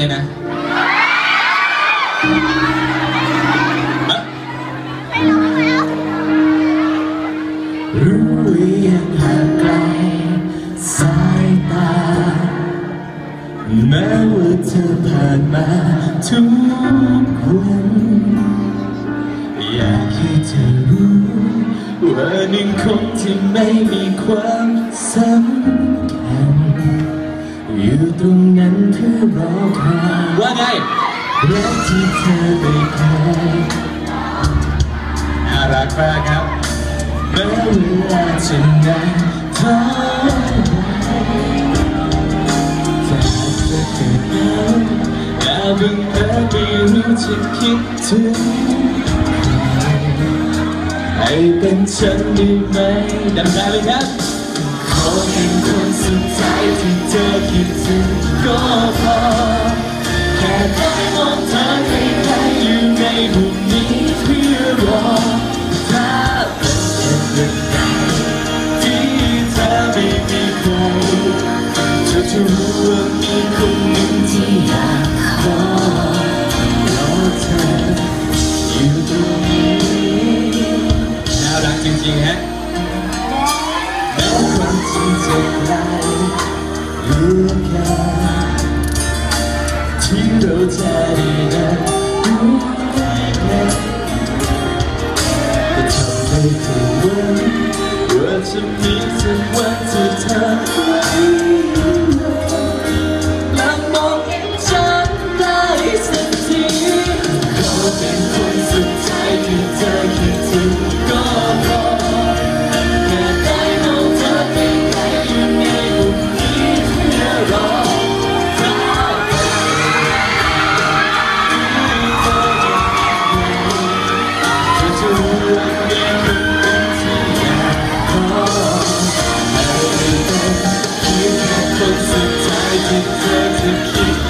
เลยนะรู้ว่ายังห่างไกลสายตา แม้ว่าเธอผ่านมาทุกวันอยากให้เธอรู้ว่าหนึ่งคนที่ไม่มีความสำคัญ อยู่ตรงนั้นเพื่อรอใครว่าไงรักที่เธอไม่เคยน่ารักมากครับแม้เวลาจะนานเท่าไหร่จะหากเธอเกิดเหงาอย่าเพิ่งเพ้อไม่รู้จะคิดถึงให้เป็นฉันได้ไหมดังๆเลยครับขอเป็นคน สุดท้ายที่เธอคิดถึงก็พอ แค่ได้มองเธอใกล้ๆอยู่ในมุมนี้เพื่อรอถ้าเป็นเช่นนั้นที่เธอไม่มีใครเธอจะรู้ว่ามีคนหนึ่งที่อยากขอรอเธออยู่ตรงนี้น่ารักจริงๆฮะ ที่จะไกลเหลือเกินที่เราจ